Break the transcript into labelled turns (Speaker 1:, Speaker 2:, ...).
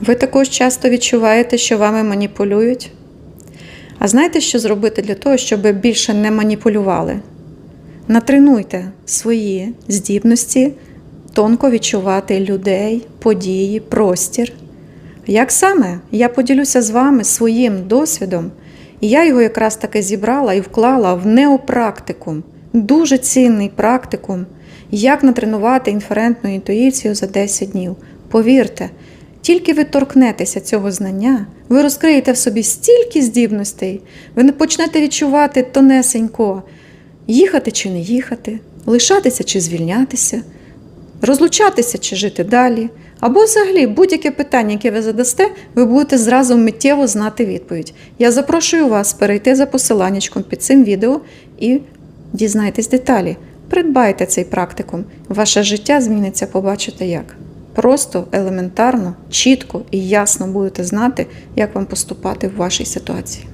Speaker 1: Ви також часто відчуваєте, що вами маніпулюють? А знаєте, що зробити для того, щоб більше не маніпулювали? Натренуйте свої здібності тонко відчувати людей, події, простір. Як саме я поділюся з вами своїм досвідом, і я його якраз таки зібрала і вклала в неопрактикум, дуже цінний практикум, як натренувати інферентну інтуїцію за 10 днів. Повірте, тільки ви торкнетеся цього знання, ви розкриєте в собі стільки здібностей, ви не почнете відчувати тонесенько, їхати чи не їхати, лишатися чи звільнятися, розлучатися чи жити далі. Або взагалі будь-яке питання, яке ви задасте, ви будете зразу миттєво знати відповідь. Я запрошую вас перейти за посиланнячком під цим відео і дізнайтесь деталі. Придбайте цей практикум. Ваше життя зміниться, побачите як. Просто елементарно, чітко і ясно будете знати, як вам поступати в вашій ситуації.